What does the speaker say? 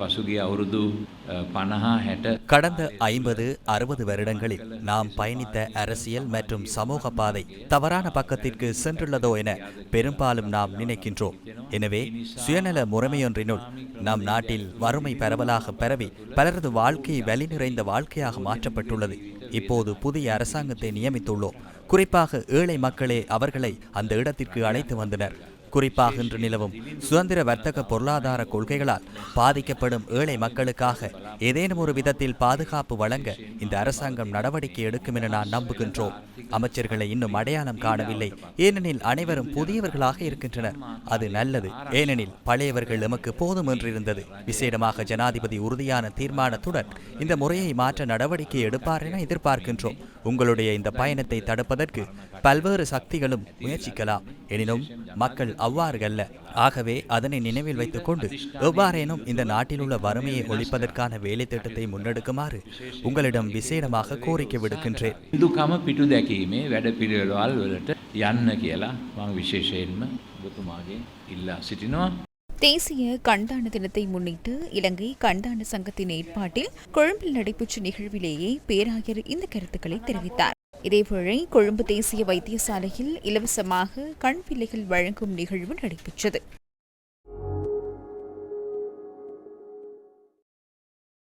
பசுகிய அவருது கடந்த ஐம்பது அறுபது வருடங்களில் நாம் பயணித்த அரசியல் மற்றும் சமூக பாதை தவறான பக்கத்திற்கு சென்றுள்ளதோ என பெரும்பாலும் நாம் நினைக்கின்றோம். எனவே சுயநல முறைமையொன்றினுள் நம் நாட்டில் வறுமை பரவலாக பரவி பலரது வாழ்க்கை வலி நிறைந்த வாழ்க்கையாக மாற்றப்பட்டுள்ளது. இப்போது புதிய அரசாங்கத்தை நியமித்துள்ளோம். குறிப்பாக ஏழை மக்களே அவர்களை அந்த இடத்திற்கு அழைத்து வந்தனர். குறிப்பாக இன்று நிலவும் சுதந்திர வர்த்தக பொருளாதார கொள்கைகளால் பாதிக்கப்படும் ஏழை மக்களுக்காக ஏதேனும் ஒரு விதத்தில் பாதுகாப்பு வழங்க இந்த அரசாங்கம் நடவடிக்கை எடுக்கும் என நான் நம்புகின்றோம். அமைச்சர்களை இன்னும் அடையாளம் காணவில்லை. ஏனெனில் அனைவரும் புதியவர்களாக இருக்கின்றனர். அது நல்லது. ஏனெனில் பழையவர்கள் எமக்கு போதும் என்றிருந்தது. விசேடமாக ஜனாதிபதி உறுதியான தீர்மானத்துடன் இந்த முறையை மாற்ற நடவடிக்கை எடுப்பார் என எதிர்பார்க்கின்றோம். உங்களுடைய இந்த பயணத்தை தடுப்பதற்கு பல்வேறு சக்திகளும் முயற்சிக்கலாம். எனினும் மக்கள் அவ்வாறு அல்ல ஆகவே அதனை நினைவில் வைத்துக்கொண்டு எவ்வாறேனும் இந்த நாட்டில் உள்ள வறுமையை ஒழிப்பதற்கான வேலை திட்டத்தை முன்னெடுக்குமாறு உங்களிடம் விசேடமாக கோரிக்கை விடுக்கின்றேன் හිදුකම පිටු දැකීමේ වැඩ පිළිවෙළවල් වලට යන්න කියලා මං විශේෂයෙන්ම ඔබතුමාගේ ඉල්ලා සිටිනවා. தேசிய கண்தான தினத்தை முன்னிட்டு இலங்கை கண்தான சங்கத்தின் ஏற்பாட்டில் கொழும்பில் நடைபெற்ற நிகழ்விலேயே பேராயர் இந்த கருத்துக்களை தெரிவித்தார் இதேவேளை கொழும்பு தேசிய வைத்தியசாலையில் இலவசமாக கண் பிள்ளைகள் வழங்கும் நிகழ்வு நடைபெற்றது.